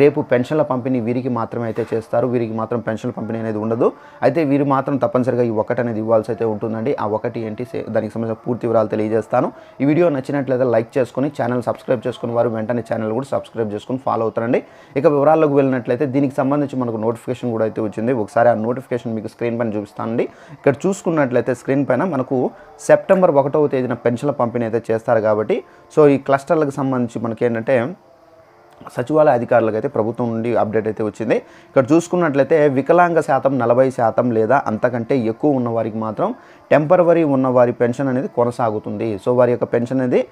రేపు పెన్షన్ల పంపిణీ వీరికి మాత్రమే అయితే చేస్తారు. వీరికి మాత్రం పెన్షన్ల పంపిణీ అనేది ఉండదు. అయితే వీరు మాత్రం తప్పనిసరిగా ఈ ఒకటి అనేది ఇవ్వాల్సి అయితే ఉంటుందండి. ఆ ఒకటి ఏంటి దానికి సంబంధించిన పూర్తి వివరాలు తెలియజేస్తాను. ఈ వీడియో నచ్చినట్లయితే లైక్ చేసుకొని ఛానల్ సబ్స్క్రైబ్ చేసుకుని వారు వెంటనే ఛానల్ కూడా సబ్స్క్రైబ్ చేసుకుని ఫాలో అవుతారండి. ఇక వివరాల్లోకి వెళ్ళినట్లయితే దీనికి సంబంధించి మనకు నోటిఫికేషన్ కూడా అయితే వచ్చింది. ఒకసారి ఆ నోటిఫికేషన్ మీకు స్క్రీన్ పైన చూపిస్తానండి. ఇక్కడ చూసుకున్నట్లయితే స్క్రీన్ పైన మనకు సెప్టెంబర్ ఒకటవ తేదీన పెన్షన్ల పంపిణీ అయితే చేస్తారు కాబట్టి సో ఈ క్లస్టర్లకు సంబంధించి మనకి ఏంటంటే సచివాలయ అధికారులకు అయితే ప్రభుత్వం నుండి అప్డేట్ అయితే వచ్చింది. ఇక్కడ చూసుకున్నట్లయితే వికలాంగ శాతం నలభై శాతం లేదా అంతకంటే ఎక్కువ ఉన్న వారికి మాత్రం టెంపరవరీ ఉన్న వారి పెన్షన్ అనేది కొనసాగుతుంది. సో వారి యొక్క పెన్షన్ అనేది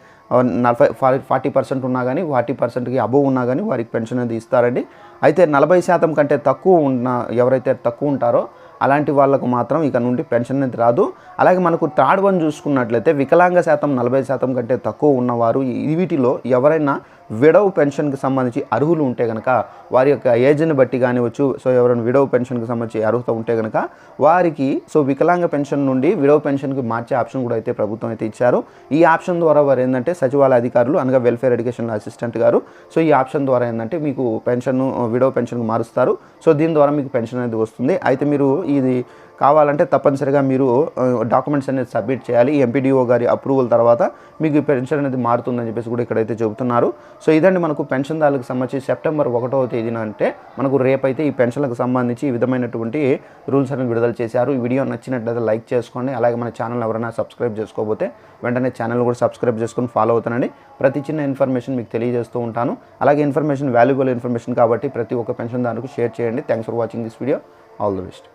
నలభై ఫార్టీ పర్సెంట్ ఉన్నా కానీ ఫార్టీ పర్సెంట్కి అబోవ్ ఉన్నా కానీ వారికి పెన్షన్ అనేది ఇస్తారండి. అయితే నలభై శాతం కంటే తక్కువ ఉన్న ఎవరైతే తక్కువ ఉంటారో అలాంటి వాళ్ళకు మాత్రం ఇక నుండి పెన్షన్ అనేది రాదు. అలాగే మనకు థర్డ్ వన్ చూసుకున్నట్లయితే వికలాంగ శాతం నలభై శాతం కంటే తక్కువ ఉన్నవారు వీటిలో ఎవరైనా విడవ్ పెన్షన్కి సంబంధించి అర్హులు ఉంటే కనుక వారి యొక్క ఏజ్ని బట్టి కానివచ్చు సో ఎవరైనా విడవ్ పెన్షన్కి సంబంధించి అర్హత ఉంటే కనుక వారికి సో వికలాంగ పెన్షన్ నుండి విడవ్ పెన్షన్కి మార్చే ఆప్షన్ కూడా అయితే ప్రభుత్వం అయితే ఇచ్చారు. ఈ ఆప్షన్ ద్వారా వారు ఏంటంటే సచివాలయ అధికారులు అనగా వెల్ఫేర్ ఎడ్యుకేషన్ అసిస్టెంట్ గారు సో ఈ ఆప్షన్ ద్వారా ఏంటంటే మీకు పెన్షన్ విడవ్ పెన్షన్కి మారుస్తారు. సో దీని ద్వారా మీకు పెన్షన్ అనేది వస్తుంది. అయితే మీరు ఇది కావాలంటే తప్పనిసరిగా మీరు డాక్యుమెంట్స్ అనేది సబ్మిట్ చేయాలి. ఎంపీడీఓ గారి అప్రూవల్ తర్వాత మీకు ఈ పెన్షన్ అనేది మారుతుందని చెప్పేసి కూడా ఇక్కడైతే చెబుతున్నారు. సో ఇదండి మనకు పెన్షన్దారులకు సంబంధించి సెప్టెంబర్ ఒకటవ తేదీన అంటే మనకు రేపైతే ఈ పెన్షన్లకు సంబంధించి ఈ విధమైనటువంటి రూల్స్ అనేది విడుదల చేశారు. ఈ వీడియో నచ్చినట్లయితే లైక్ చేసుకోండి. అలాగే మన ఛానల్ ఎవరైనా సబ్స్క్రైబ్ చేసుకోకపోతే వెంటనే ఛానల్ కూడా సబ్స్క్రైబ్ చేసుకొని ఫాలో అవుతానండి ప్రతి చిన్న ఇన్ఫర్మేషన్ మీకు తెలియజేస్తూ ఉంటాను. అలాగే ఇన్ఫర్మేషన్ వాల్యుబుల్ ఇన్ఫర్మేషన్ కాబట్టి ప్రతి ఒక్క పెన్షన్దారుకు షేర్ చేయండి. Thanks for watching this video. All the best.